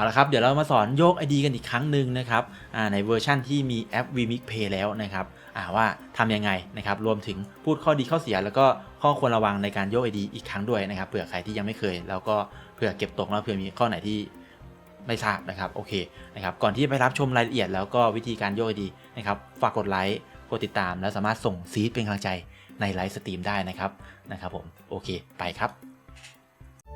เอาละครับ เดี๋ยวเรามาสอนโยก ID กันอีกครั้งหนึ่งนะครับในเวอร์ชั่นที่มีแอป vMix Pay แล้วนะครับว่าทำยังไงนะครับ รวมถึงพูดข้อดีข้อเสีย แล้วก็ข้อควรระวังในการโยก ID อีกครั้งด้วยนะครับ เผื่อใครที่ยังไม่เคย แล้วก็เผื่อเก็บตกแล้วเผื่อมีข้อไหนที่ไม่ทราบนะครับโอเคนะครับก่อนที่ไปรับชมรายละเอียด แล้วก็วิธีการโยก ID นะครับฝากกดไลค์กดติดตาม แล้วสามารถส่งซีดเป็นกำลังใจในไลฟ์สตรีมได้นะครับนะครับผมโอเคไปครับ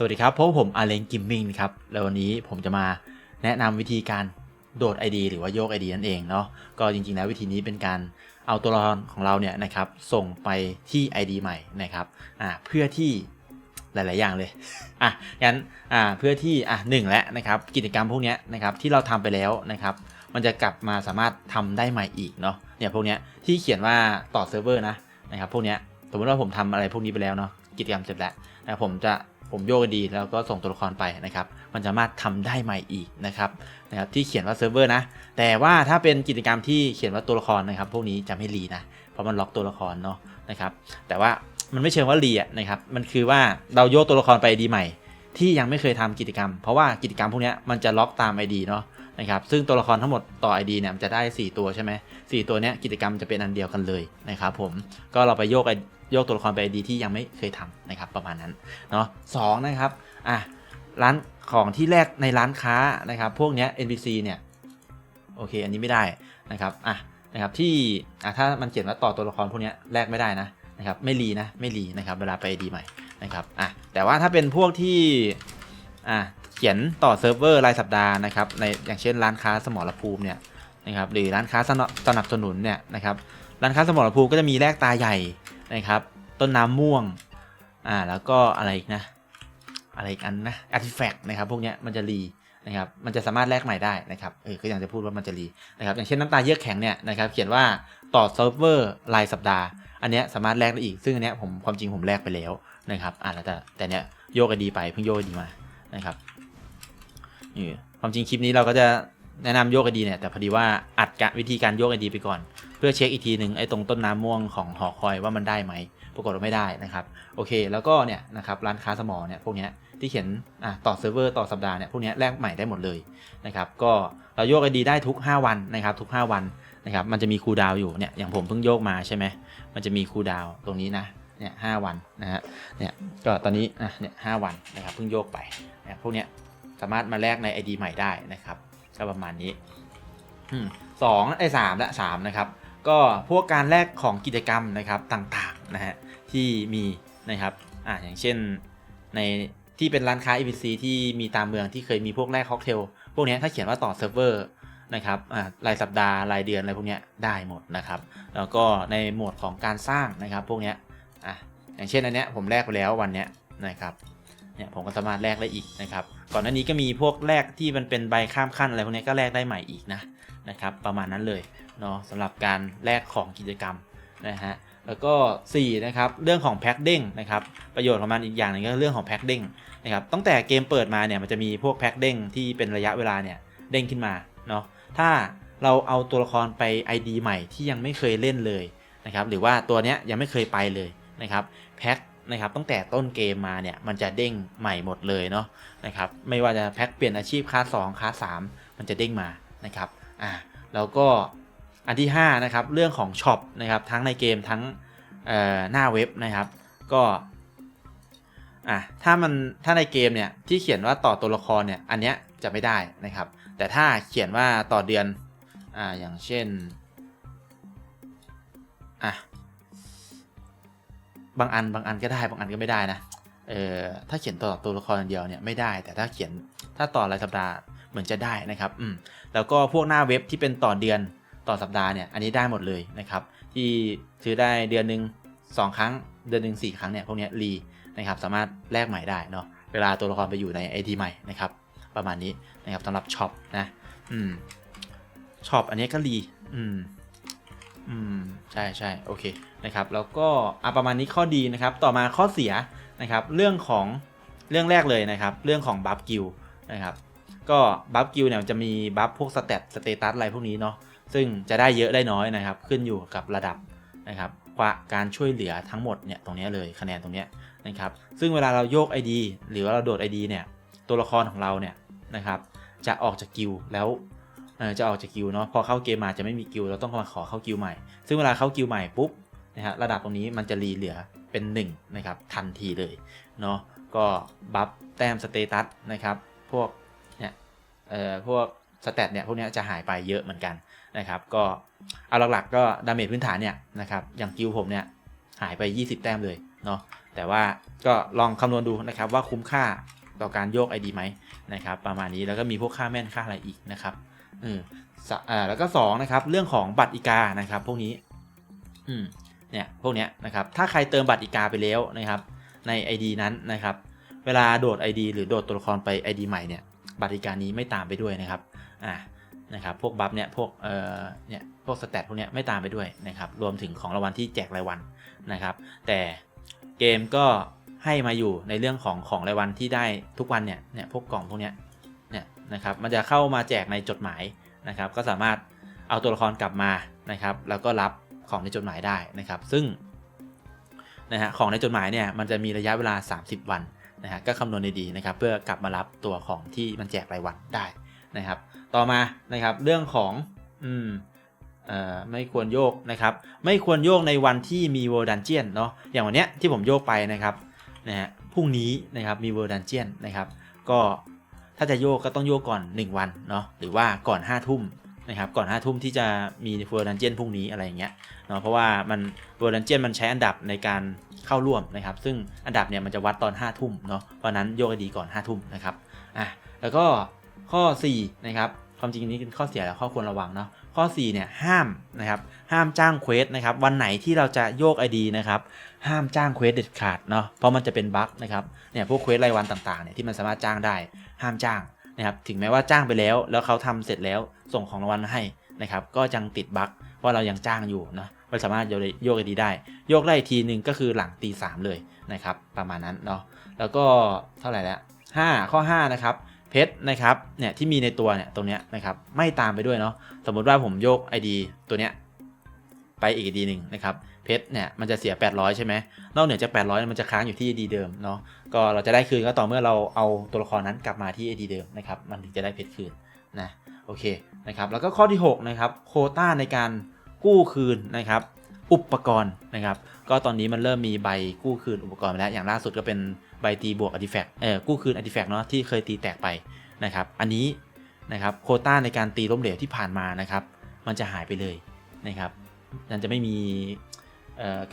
สวัสดีครับพบผมอาเลนกิมมิงครับ แล้ววันนี้ผมจะมาแนะนำวิธีการโดด ID หรือว่าโยก ID นั่นเองเนาะ ก็จริงๆแล้ววิธีนี้เป็นการเอาตัวละครของเราเนี่ยนะครับส่งไปที่ ID ใหม่นะครับ อ่าเพื่อที่หลาย ๆ อย่างเลย อะ งั้น อ่า เพื่อที่ อะหนึ่งแล้วนะครับ กิจกรรมพวกนี้นะครับที่เราทำไปแล้วนะครับ มันจะกลับมาสามารถทำได้ใหม่อีกเนาะ เนี่ยพวกนี้ที่เขียนว่าต่อเซิร์ฟเวอร์นะนะครับพวกนี้สมมติว่าผมทำอะไรพวกนี้ไปแล้วเนาะ กิจกรรมเสร็จแล้วนะผมจะ ผมโยกดีแล้วก็ส่งตัวละครไปนะครับ มันสามารถทำได้ใหม่อีกนะครับนะครับที่เขียนว่าเซิร์ฟเวอร์นะ แต่ว่าถ้าเป็นกิจกรรมที่เขียนว่าตัวละครนะครับ พวกนี้จะไม่รีนะ เพราะมันล็อกตัวละครเนาะนะครับ แต่ว่ามันไม่เชิงว่ารีอะนะครับ มันคือว่าเราโยกตัวละครไปดีใหม่ ที่ยังไม่เคยทำกิจกรรม เพราะว่ากิจกรรมพวกนี้มันจะล็อกตาม ID เนาะนะครับ ซึ่งตัวละครทั้งหมดต่อ ID เนี่ยมันจะได้ 4 ตัวใช่ไหมสี่ตัวเนี้ยกิจกรรมจะเป็นอันเดียวกันเลยนะครับผม ก็เราไปโยกไอ ยกตัวละครไป ID ที่ยังไม่เคยทำนะครับประมาณนั้นเนาะสองนะครับอะร้านของที่แรกในร้านค้านะครับ พวกเนี้ย NPC เนี่ยโอเค อันนี้ไม่ได้นะครับอะนะครับที่อะถ้ามันเขียนว่าต่อตัวละครพวกเนี้ยแลกไม่ได้นะนะครับไม่รีนะไม่รีนะครับเวลาไปดีใหม่นะครับอะแต่ว่าถ้าเป็นพวกที่อะเขียนต่อเซิร์ฟเวอร์รายสัปดาห์นะครับในอย่างเช่นร้านค้าสมรภูมิเนี่ยนะครับหรือร้านค้าสนับสนับสนุนเนี่ยนะครับร้านค้าสมรภูมิก็จะมีแลกตาใหญ่ นะครับ ต้นน้ำม่วง อ่า แล้วก็อะไรอีกนะ อะไรอีกอันนะ artifact นะครับ พวกเนี้ยมันจะรีนะครับ มันจะสามารถแลกใหม่ได้นะครับ เออ ก็ยังจะพูดว่ามันจะรีนะครับ อย่างเช่นน้ำตาเยือกแข็งเนี่ยนะครับ เขียนว่าต่อเซิร์ฟเวอร์รายสัปดาห์ อันเนี้ยสามารถแลกได้อีก ซึ่งอันเนี้ยผมความจริงผมแลกไปแล้วนะครับ อ่าแล้วแต่แต่เนี้ยโยกไอดีไปเพิ่งโยกไอดีมานะครับนี่ความจริงคลิปนี้เราก็จะ แนะนำโยกไอดีเนี่ยแต่พอดีว่าอัดกะวิธีการโยกไอดีไปก่อน เพื่อเช็คอีกทีหนึ่งไอ้ตรงต้นน้ำม่วงของหอคอยว่ามันได้ไหมปรากฏว่าไม่ได้นะครับโอเค แล้วก็เนี่ยนะครับร้านค้าสมอเนี่ยพวกเนี้ยที่เขียนอะต่อเซิร์ฟเวอร์ต่อสัปดาห์เนี่ยพวกเนี้ยแลกใหม่ได้หมดเลยนะครับก็เราโยกไอดีได้ทุก 5 วันนะครับทุก 5 วันนะครับมันจะมีคูลดาวอยู่เนี่ยอย่างผมเพิ่งโยกมาใช่ไหมมันจะมีคูลดาวตรงนี้นะเนี่ยหวันนะฮะเนี่ยก็ตอนนี้อะเนี่ยหวันนะครับเพิ่งโยกไปนะพวกเนี้ยสามารถมาแลกใน ID ใหม่ได้นะครับ ก็ประมาณนี้อืมสองไอ้สามละสามนะครับ ก็พวกการแลกของกิจกรรมนะครับต่างๆนะฮะที่มีนะครับอ่าอย่างเช่นในที่เป็นร้านค้า EPC ที่มีตามเมืองที่เคยมีพวกแลกค็อกเทลพวกเนี้ยถ้าเขียนว่าต่อเซิร์ฟเวอร์นะครับอ่ารายสัปดาห์รายเดือนอะไรพวกเนี้ยได้หมดนะครับ แล้วก็ในโหมดของการสร้างนะครับพวกเนี้ยอะอย่างเช่นอันเนี้ยผมแลกไปแล้ววันเนี้ยนะครับ เนี่ยผมก็สามารถแลกได้อีกนะครับ ก่อนหน้านี้ก็มีพวกแลกที่มันเป็นใบข้ามขั้นอะไรพวกนี้ก็แลกได้ใหม่อีกนะนะครับ ประมาณนั้นเลยเนาะสำหรับการแลกของกิจกรรมนะฮะแล้วก็4นะครับเรื่องของแพ็คเด้งนะครับประโยชน์ของมันอีกอย่างหนึงก็เรื่องของแพ็คเด้งนะครับตั้งแต่เกมเปิดมาเนี่ยมันจะมีพวกแพ็คเด้งที่เป็นระยะเวลาเนี่ยเด้งขึ้นมาเนาะถ้าเราเอาตัวละครไป ID ใหม่ที่ยังไม่เคยเล่นเลยนะครับหรือว่าตัวเนี้ยยังไม่เคยไปเลยนะครับแพ็ค นะครับตั้งแต่ต้นเกมมาเนี่ยมันจะเด้งใหม่หมดเลยเนาะนะครับไม่ว่าจะแพ็คเปลี่ยนอาชีพคลาส2คลาส3มันจะเด้งมานะครับอ่าแล้วก็อันที่5นะครับเรื่องของช็อปนะครับทั้งในเกมทั้งหน้าเว็บนะครับก็อะถ้ามันถ้าในเกมเนี่ยที่เขียนว่าต่อตัวละครเนี่ยอันเนี้ยจะไม่ได้นะครับ แต่ถ้าเขียนว่าต่อเดือนอ่าอย่างเช่นอะ บางอันบางอันก็ได้บางอันก็ไม่ได้นะเออถ้าเขียนต่อตัวละครเดียวเนี่ยไม่ได้ แต่ถ้าเขียนถ้าต่อรายสัปดาห์เหมือนจะได้นะครับอืมแล้วก็พวกหน้าเว็บที่เป็นต่อเดือนต่อสัปดาห์เนี่ยอันนี้ได้หมดเลยนะครับ ที่ซื้อได้เดือนหนึ่ง2 ครั้ง เดือนหนึ่ง4ครั้งเนี่ยพวกนี้รีนะครับสามารถแลกใหม่ได้เนาะเวลาตัวละครไปอยู่ใน ID ใหม่นะครับประมาณนี้นะครับสำหรับช็อปนะอืมช็อปอันนี้ก็รีอืม อืมใช่ใช่โอเคนะครับแล้วก็อะประมาณนี้ข้อดีนะครับ ต่อมาข้อเสียนะครับ เรื่องของเรื่องแรกเลยนะครับ เรื่องของบัฟกิลนะครับ ก็บัฟกิลเนี่ยจะมีบัฟพวกสเตตสเตตัสอะไรพวกนี้เนาะซึ่งจะได้เยอะได้น้อยนะครับ ขึ้นอยู่กับระดับนะครับว่าการช่วยเหลือทั้งหมดเนี่ยตรงนี้เลยคะแนนตรงนี้นะครับ ซึ่งเวลาเราโยก ID หรือว่าเราโดด ID เนี่ยตัวละครของเราเนี่ยนะครับ จะออกจากกิลแล้ว จะออกจากกิลเนาะพอเข้าเกมมาจะไม่มีกิลเราต้องมาขอเข้ากิลใหม่ ซึ่งเวลาเข้ากิลใหม่ปุ๊บนะฮะระดับตรงนี้มันจะรีเหลือเป็น1นะครับทันทีเลยเนาะก็บัฟแต้มสเตตัสนะครับพวกเนี่ยเอ่อพวกสเตตเนี่ยพวกนี้จะหายไปเยอะเหมือนกันนะครับก็เอาหลักๆก็ดาเมจพื้นฐานเนี่ยนะครับอย่างกิลผมเนี่ยหายไป 20 แต้มเลยเนาะแต่ว่าก็ลองคำนวณดูนะครับว่าคุ้มค่าต่อการโยก ID ไหมนะครับประมาณนี้แล้วก็มีพวกค่าแม่นค่าอะไรอีกนะครับ อืมสะอ่าแล้วก็2นะครับเรื่องของบัตรอีกานะครับ พวกนี้อืมเนี่ยพวกเนี้ยนะครับถ้าใครเติมบัตรอีกาไปแล้วนะครับ ใน ID นั้นนะครับ เวลาโดด ID หรือโดดตัวละครไป ID ใหม่เนี่ยบัตรอีกานี้ไม่ตามไปด้วยนะครับอ่านะครับพวกบัฟเนี่ยพวกเอ่อเนี่ยพวกสเตตพวกเนี้ยไม่ตามไปด้วยนะครับรวมถึงของรางวัลที่แจกรายวันนะครับ แต่เกมก็ให้มาอยู่ในเรื่องของของรายวันที่ได้ทุกวันเนี่ยเนี่ยพวกกล่องพวกเนี้ย นะครับ มันจะเข้ามาแจกในจดหมายนะครับ ก็สามารถเอาตัวละครกลับมานะครับ แล้วก็รับของในจดหมายได้นะครับ ซึ่งนะฮะของในจดหมายเนี่ยมันจะมีระยะเวลา 30 วันนะฮะก็คำนวณดีๆนะครับ เพื่อกลับมารับตัวของที่มันแจกรายวันได้นะครับ ต่อมานะครับเรื่องของอืมเอ่อไม่ควรโยกนะครับ ไม่ควรโยกในวันที่มี World Dungeon เนาะอย่างวันเนี้ยที่ผมโยกไปนะครับนะฮะพรุ่งนี้นะครับมี World Dungeon นะครับ ก็ ถ้าจะโยกก็ต้องโยกก่อน 1 วันเนาะหรือว่าก่อน5้าทุ่มนะครับก่อน5้าทุ่มที่จะมี World Dungeon พรุ่งนี้อะไรอย่างเงี้ยเนาะเพราะว่ามัน World Dungeon มันใช้อันดับในการเข้าร่วมนะครับ ซึ่งอันดับเนี่ยมันจะวัดตอน5้าทุ่มเนาะเพราะฉะนั้นโยกให้ดีก่อน5้าทุ่มนะครับอะแล้วก็ข้อ4นะครับความจริงนี้เป็นข้อเสียและข้อควรระวังเนาะข้อ4เนี่ยห้ามนะครับห้ามจ้างเควสนะครับวันไหนที่เราจะโยก ID นะครับห้ามจ้างเควสเด็ดขาดเนาะเพราะมันจะเป็นบั๊กนะครับเนี่ยพวกเควสรายวันต่างๆเนี่ยที่มันสามารถจ้างได้ ห้ามจ้างนะครับถึงแม้ว่าจ้างไปแล้ว แล้วเขาทำเสร็จแล้วส่งของรางวัลมาให้นะครับก็ยังติดบั๊กว่าเรายังจ้างอยู่นะไม่สามารถโยกโยก ID ได้ โยกได้อีกทีหนึ่งก็คือหลังตีสามเลยนะครับประมาณนั้นเนาะแล้วก็เท่าไหร่แล้ว5ข้อ5นะครับเพชรนะครับเนี่ยที่มีในตัวเนี่ยตรงเนี้ยนะครับไม่ตามไปด้วยเนาะสมมุติว่าผมโยก ID ตัวเนี้ยไปอีก ID หนึ่งนะครับ เพชรเนี่ยมันจะเสีย 800 ใช่ไหมนอกเหนือจาก 800 มันจะค้างอยู่ที่ ID เดิมเนาะก็เราจะได้คืนก็ต่อเมื่อเราเอาตัวละครนั้นกลับมาที่ ID เดิมนะครับมันถึงจะได้เพชรคืนนะโอเคนะครับแล้วก็ข้อที่6นะครับโคต้าในการกู้คืนนะครับอุปกรณ์นะครับก็ตอนนี้มันเริ่มมีใบกู้คืนอุปกรณ์แล้วอย่างล่าสุดก็เป็นใบตีบวกอาร์ติแฟกเออกู้คืนอาร์ติแฟกเนาะที่เคยตีแตกไปนะครับอันนี้นะครับโคต้าในการตีล้มเหลวที่ผ่านมานะครับมันจะหายไปเลยนะครับมันจะไม่มี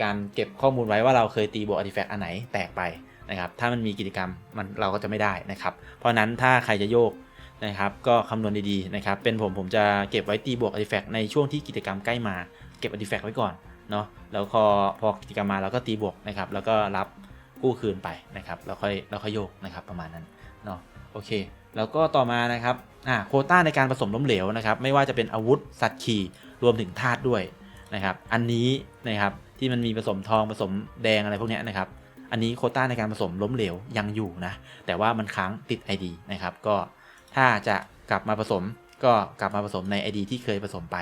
การเก็บข้อมูลไว้ว่าเราเคยตีบวกอาร์ติแฟกต์อันไหนแตกไปนะครับ ถ้ามันมีกิจกรรมมันเราก็จะไม่ได้นะครับ เพราะนั้นถ้าใครจะโยกนะครับ ก็คำนวณดีๆนะครับ เป็นผมผมจะเก็บไว้ตีบวกอาร์ติแฟกต์ในช่วงที่กิจกรรมใกล้มา เก็บอาร์ติแฟกต์ไว้ก่อนเนาะแล้วพอพอกิจกรรมมาเราก็ตีบวกนะครับ แล้วก็รับกู้คืนไปนะครับแล้วค่อยแล้วค่อยโยกนะครับประมาณนั้นเนาะโอเค แล้วก็ต่อมานะครับอ่าโคต้าในการผสมล้มเหลวนะครับ ไม่ว่าจะเป็นอาวุธสัตว์ขี่รวมถึงธาตุด้วยนะครับ อันนี้นะครับ ที่มันมีผสมทองผสมแดงอะไรพวกนี้นะครับ อันนี้โคต้าในการผสมล้มเหลวยังอยู่นะ แต่ว่ามันค้างติด ID นะครับ ก็ถ้าจะกลับมาผสมก็กลับมาผสมใน ID ที่เคยผสมไป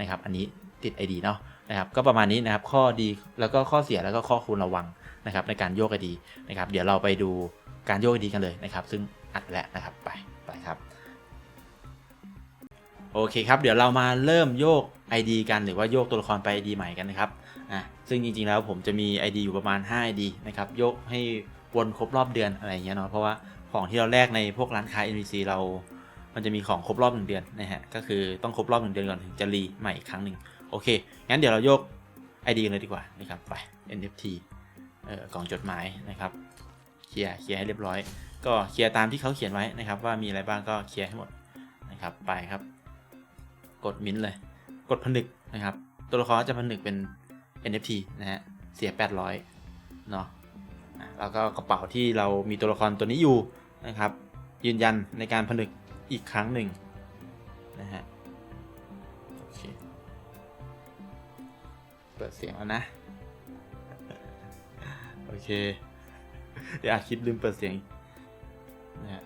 นะครับ อันนี้ติด ID เนาะนะครับ ก็ประมาณนี้นะครับ ข้อดีแล้วก็ข้อเสียแล้วก็ข้อควรระวังนะครับในการโยก ID นะครับ เดี๋ยวเราไปดูการโยก ID กันเลยนะครับ ซึ่งอัดแล้วนะครับ ไป ไปครับ โอเคครับ เดี๋ยวเรามาเริ่มโยก ID กันหรือว่าโยกตัวละครไป ID ใหม่กันนะครับอะซึ่งจริงๆแล้วผมจะมี ID อยู่ประมาณ 5 ID นะครับโยกให้วนครบรอบเดือนอะไรเงี้ยเนาะเพราะว่าของที่เราแลกในพวกร้านค้า NPC เรา มันจะมีของครบรอบหนึ่งเดือนนะฮะก็คือต้องครบรอบหนึ่งเดือนก่อนถึงจะรีใหม่อีกครั้งหนึ่งโอเคงั้นเดี๋ยวเราโยก ID กันเลยดีกว่านะครับไป NFT เอ่อกล่องจดหมายนะครับเคลียร์เคลียร์ให้เรียบร้อย ก็เคลียร์ตามที่เขาเขียนไว้นะครับ ว่ามีอะไรบ้างก็เคลียร์ให้หมดนะครับไปครับ กดมิ้นท์เลย กดผนึกนะครับ ตัวละครก็จะผนึกเป็น NFT นะฮะ เสีย 800 เนาะอะแล้วก็กระเป๋าที่เรามีตัวละครตัวนี้อยู่นะครับ ยืนยันในการผนึกอีกครั้งหนึ่งนะฮะ โอเค เปิดเสียงแล้วนะ โอเค เดี๋ยวอัดคลิปลืมเปิดเสียงอีกนะฮะ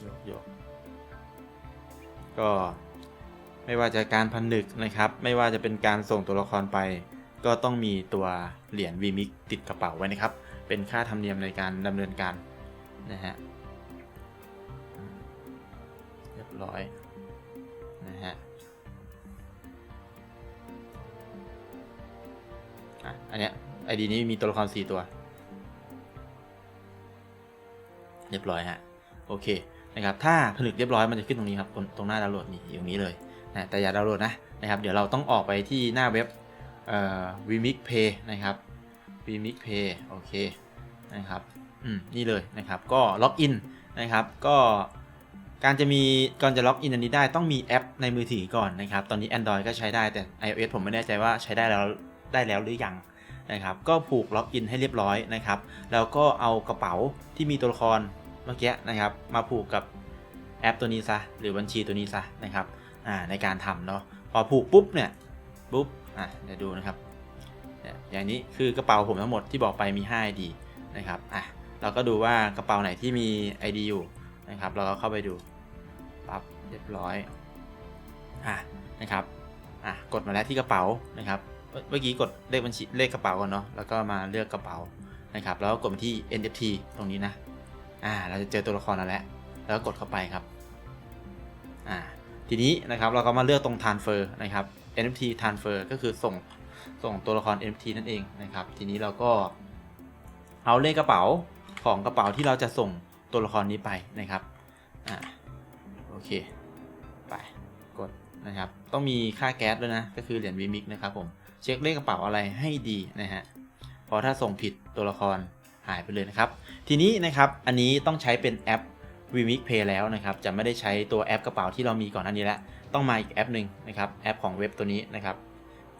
โยกโยก ก็ไม่ว่าจะการพันนึกนะครับ ไม่ว่าจะเป็นการส่งตัวละครไป ก็ต้องมีตัวเหรียญ VMix ติดกระเป๋าไว้นะครับ เป็นค่าธรรมเนียมในการดำเนินการนะฮะเรียบร้อยนะฮะอะอันเนี้ยไอดีนี้มีตัวละคร4ตัว เรียบร้อยฮะ โอเค นะครับถ้าผนึกเรียบร้อยมันจะขึ้นตรงนี้ครับตรงหน้าดาวน์โหลดนี่อยู่ตรงนี้เลยนะแต่อย่าดาวน์โหลดนะนะครับเดี๋ยวเราต้องออกไปที่หน้าเว็บเอ่อ vmix pay นะครับ vmix pay โอเคนะครับอืมนี่เลยนะครับก็ล็อกอินนะครับก็การจะมีก่อนจะล็อกอินอันนี้ได้ต้องมีแอปในมือถือก่อนนะครับ ตอนนี้ Android ก็ใช้ได้แต่ iOS ผมไม่แน่ใจว่าใช้ได้แล้วได้แล้วหรือยังนะครับ ก็ผูกล็อกอินให้เรียบร้อยนะครับ แล้วก็เอากระเป๋าที่มีตัวละคร เมื่อกี้นะครับ มาผูกกับแอปตัวนี้ซะหรือบัญชีตัวนี้ซะนะครับอ่าในการทำเนาะพอผูกปุ๊บเนี่ยปุ๊บอะเดี๋ยวดูนะครับอย่างนี้คือกระเป๋าผมทั้งหมดที่บอกไปมี 5 ID นะครับอะเราก็ดูว่ากระเป๋าไหนที่มี ID อยู่นะครับ เราก็เข้าไปดูปั๊บเรียบร้อยอะนะครับอะกดมาแล้วที่กระเป๋านะครับเมื่อเมื่อกี้กดเลขบัญชีเลขกระเป๋าก่อนเนาะแล้วก็มาเลือกกระเป๋านะครับ แล้วก็กดไปที่ NFT ตรงนี้นะ อ่า เราจะเจอตัวละครแล้วแหละ แล้วก็กดเข้าไปครับ อ่า ทีนี้นะครับเราก็มาเลือกตรง transfer นะครับ NFT transfer ก็คือส่งส่งตัวละคร NFT นั่นเองนะครับ ทีนี้เราก็เอาเลขกระเป๋าของกระเป๋าที่เราจะส่งตัวละครนี้ไปนะครับ อ่า โอเค ไปกดนะครับ ต้องมีค่าแก๊สด้วยนะ ก็คือเหรียญ VMix นะครับผม เช็คเลขกระเป๋าอะไรให้ดีนะฮะ เพราะถ้าส่งผิดตัวละคร หายไปเลยนะครับ ทีนี้นะครับอันนี้ต้องใช้เป็นแอป Vmix Pay แล้วนะครับ จะไม่ได้ใช้ตัวแอปกระเป๋าที่เรามีก่อนหน้านี้แล้ว ต้องมาอีกแอปหนึ่งนะครับ แอปของเว็บตัวนี้นะครับ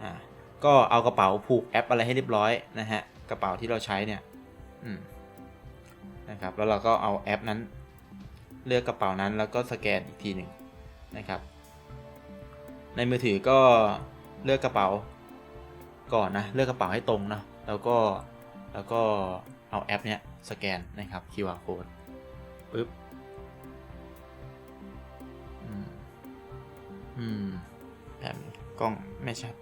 อ่าก็เอากระเป๋าผูกแอปอะไรให้เรียบร้อยนะฮะ กระเป๋าที่เราใช้เนี่ยอืมนะครับ แล้วเราก็เอาแอปนั้น เลือกกระเป๋านั้นแล้วก็สแกนอีกทีหนึ่งนะครับ ในมือถือก็เลือกกระเป๋าก่อนนะ เลือกกระเป๋าให้ตรงนะ แล้วก็ แล้วก็ เอาแอปเนี้ยสแกนนะครับ QR code ปึ๊บอืมอืมแบบกล้องไม่ชัด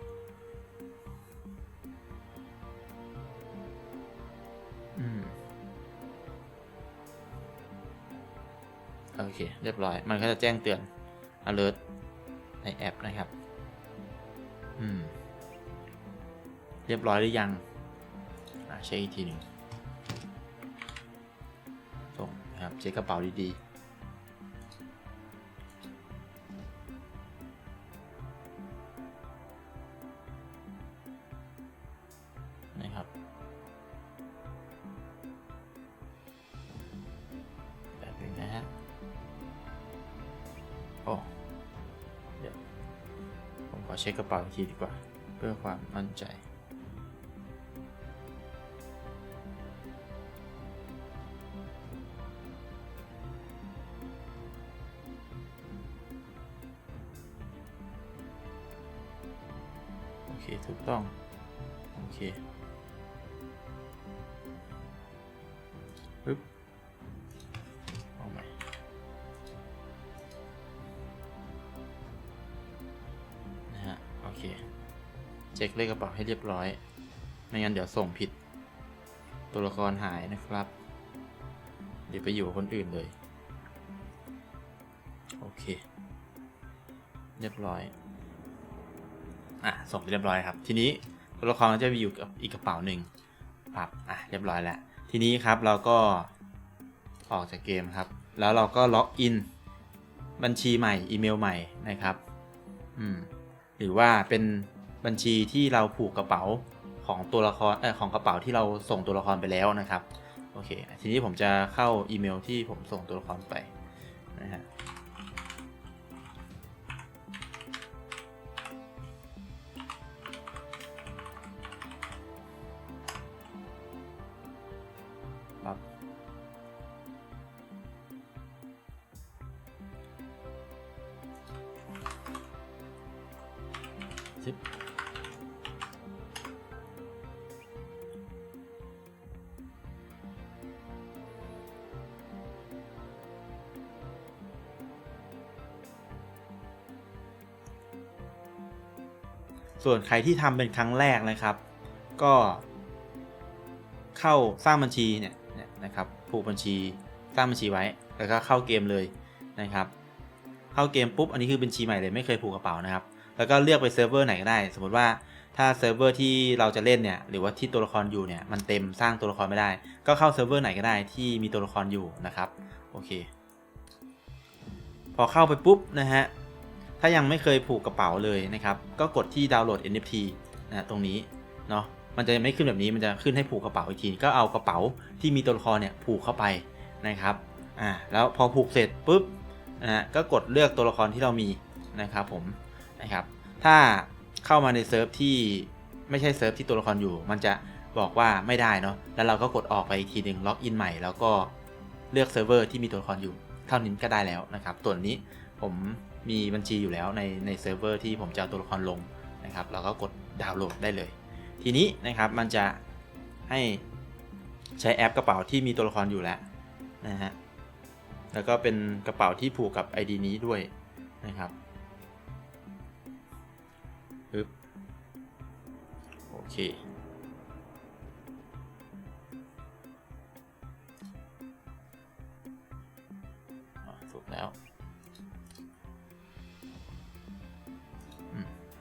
อืมโอเค เรียบร้อย มันก็จะแจ้งเตือน alert ในแอปนะครับ อืม เรียบร้อยหรือยัง อ่าเช็คอีกทีหนึ่ง เช็คกระเป๋าดีๆนะครับ แบบนี้นะฮะ โอ้เดี๋ยวผมขอเช็คกระเป๋าอีกทีดีกว่า เพื่อความมั่นใจ ถูกต้อง โอเคปึ๊บเอาใหม่นะฮะ โอเค เช็คเลขกระเป๋าให้เรียบร้อย ไม่งั้นเดี๋ยวส่งผิด ตัวละครหายนะครับ เดี๋ยวไปอยู่กับคนอื่นเลย โอเค เรียบร้อย อะส่งไปเรียบร้อยครับ ทีนี้ตัวละครจะไปอยู่กับอีกกระเป๋าหนึ่งครับอะเรียบร้อยแล้ว ทีนี้ครับเราก็ออกจากเกมครับ แล้วเราก็ล็อกอินบัญชีใหม่อีเมลใหม่นะครับอืมหรือว่าเป็นบัญชีที่เราผูกกระเป๋าของตัวละครเออของกระเป๋าที่เราส่งตัวละครไปแล้วนะครับโอเค ทีนี้ผมจะเข้าอีเมลที่ผมส่งตัวละครไปนะฮะ ซึบส่วนใครที่ทำเป็นครั้งแรกนะครับ ก็เข้าสร้างบัญชีเนี่ยนะครับผูกบัญชีสร้างบัญชีไว้ แล้วก็เข้าเกมเลยนะครับ เข้าเกมปุ๊บอันนี้คือบัญชีใหม่เลยไม่เคยผูกกระเป๋านะครับ แล้วก็เลือกไปเซิร์ฟเวอร์ไหนก็ได้ สมมติว่าถ้าเซิร์ฟเวอร์ที่เราจะเล่นเนี่ยหรือว่าที่ตัวละครอยู่เนี่ยมันเต็มสร้างตัวละครไม่ได้ ก็เข้าเซิร์ฟเวอร์ไหนก็ได้ที่มีตัวละครอยู่นะครับโอเค พอเข้าไปปุ๊บนะฮะถ้ายังไม่เคยผูกกระเป๋าเลยนะครับ ก็กดที่ดาวน์โหลด NFT นะตรงนี้เนาะมันจะไม่ขึ้นแบบนี้มันจะขึ้นให้ผูกกระเป๋าอีกทีก็เอากระเป๋าที่มีตัวละครเนี่ยผูกเข้าไปนะครับอ่าแล้วพอผูกเสร็จปุ๊บนะฮะก็กดเลือกตัวละครที่เรามีนะครับผม นะครับ ถ้าเข้ามาในเซิร์ฟที่ไม่ใช่เซิร์ฟที่ตัวละครอยู่ มันจะบอกว่าไม่ได้เนาะ แล้วเราก็กดออกไปอีกทีหนึ่งล็อกอินใหม่ แล้วก็เลือกเซิร์ฟเวอร์ที่มีตัวละครอยู่ เท่านี้ก็ได้แล้วนะครับ ส่วนนี้ผมมีบัญชีอยู่แล้วในในเซิร์ฟเวอร์ที่ผมจะเอาตัวละครลงนะครับ เราก็กดดาวน์โหลดได้เลย ทีนี้นะครับมันจะให้ใช้แอปกระเป๋าที่มีตัวละครอยู่แล้วนะฮะ แล้วก็เป็นกระเป๋าที่ผูกกับ ID นี้ด้วยนะครับปึ๊บ เคอะถูกแล้ว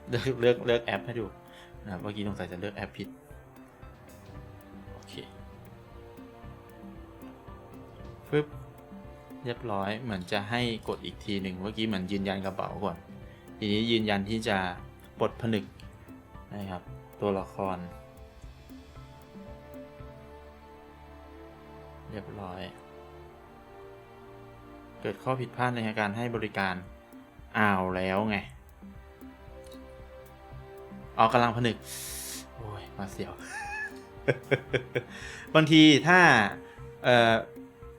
เลือกเลือกเลือกแอปให้ดูนะครับเมื่อกี้สงสัยจะเลือกแอปผิด โอเคปึ๊บเรียบร้อยเหมือนจะให้กดอีกทีหนึ่งเมื่อกี้เหมือนยืนยันกระเป๋าก่อน ทีนี้ยืนยันที่จะปลดผนึกนะครับ ตัวละคร เรียบร้อย เกิดข้อผิดพลาดในการให้บริการอ้าวแล้วไงออกกำลังผนึก โอ้ย มาเสียว บางทีถ้าเอ่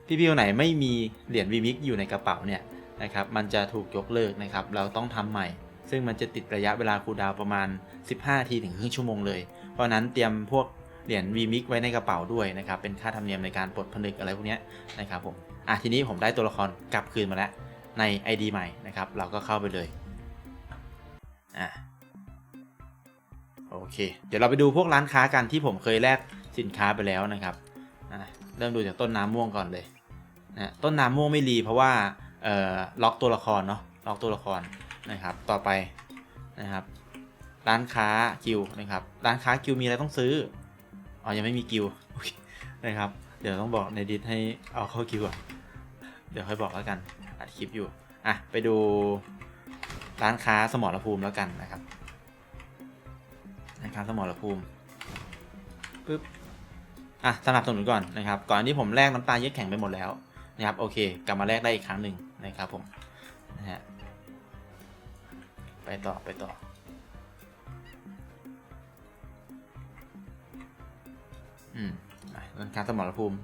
พี่ๆคนไหนไม่มีเหรียญวีมิกอยู่ในกระเป๋าเนี่ยนะครับ มันจะถูกยกเลิกนะครับ เราต้องทำใหม่ ซึ่งมันจะติดระยะเวลาคูลดาวประมาณ 15นาทีถึงครึ่งชั่วโมงเลย เพราะนั้นเตรียมพวกเหรียญวีมิกไว้ในกระเป๋าด้วยนะครับ เป็นค่าธรรมเนียมในการปลดผนึกอะไรพวกนี้นะครับผม อะทีนี้ผมได้ตัวละครกลับคืนมาแล้วใน ID ใหม่นะครับ เราก็เข้าไปเลย อะโอเค เดี๋ยวเราไปดูพวกร้านค้ากันที่ผมเคยแลกสินค้าไปแล้วนะครับอะเริ่มดูจากต้นน้ำม่วงก่อนเลยนะต้นน้ำม่วงไม่รีเพราะว่าเอ่อล็อกตัวละครเนาะล็อกตัวละคร นะครับต่อไปนะครับร้านค้ากิวนะครับร้านค้ากิวมีอะไรต้องซื้ออ๋อยังไม่มีกิวนะครับ เดี๋ยวต้องบอกในดิสให้เอาเข้ากิวก่อนเดี๋ยวค่อยบอกแล้วกันอัดคลิปอยู่อะไปดูร้านค้าสมรภูมิแล้วกันนะครับร้านค้าสมรภูมิปึ๊บอะสนับสนุนก่อนนะครับ ก่อนที่ผมแลกน้ำตาเยือกแข็งไปหมดแล้วนะครับโอเค กลับมาแลกได้อีกครั้งหนึ่งนะครับผมนะฮะ ไปต่อไปต่อ อืมร้านค้าสมรภูมิ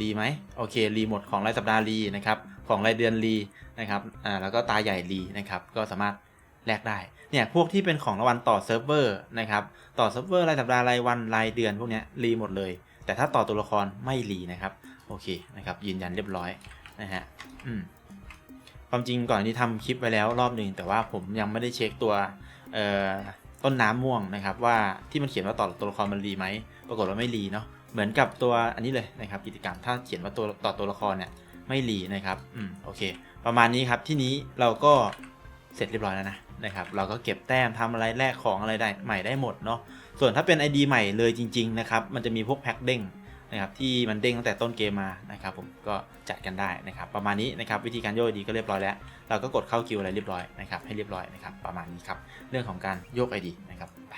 รีไหมโอเครีหมดของรายสัปดาห์รีนะครับของรายเดือนรีนะครับอ่าแล้วก็ตาใหญ่รีนะครับก็สามารถแลกได้เนี่ยพวกที่เป็นของรางวัลต่อเซิร์ฟเวอร์นะครับต่อเซิร์ฟเวอร์รายสัปดาห์รายวันรายเดือนพวกเนี้ยรีหมดเลย แต่ถ้าต่อตัวละครไม่รีนะครับโอเคนะครับยืนยันเรียบร้อยนะฮะอืม ความจริงก่อนนี้ทำคลิปไว้แล้วรอบหนึ่งแต่ว่าผมยังไม่ได้เช็คตัวต้นน้ำม่วงนะครับ ว่าที่มันเขียนว่าต่อตัวละครมันรีไหมปรากฏว่าไม่รีเนาะเหมือนกับตัวอันนี้เลยนะครับกิจกรรมถ้าเขียนว่าตัวต่อตัวละครเนี่ยไม่รีนะครับอืมโอเค ประมาณนี้ครับที่นี้เราก็เสร็จเรียบร้อยแล้วนะนะครับเราก็เก็บแต้มทำอะไรแลกของอะไรได้ใหม่ได้หมดเนาะส่วนถ้าเป็น ID ใหม่เลยจริง ๆ นะครับ มันจะมีพวกแพ็คเด้ง นะครับที่มันเด้งตั้งแต่ต้นเกมมานะครับผมก็จัดกันได้นะครับประมาณนี้นะครับวิธีการโยกดีก็เรียบร้อยแล้ว เราก็กดเข้าคิวอะไรเรียบร้อยนะครับให้เรียบร้อยนะครับประมาณนี้ครับเรื่องของการโยก ID นะครับไป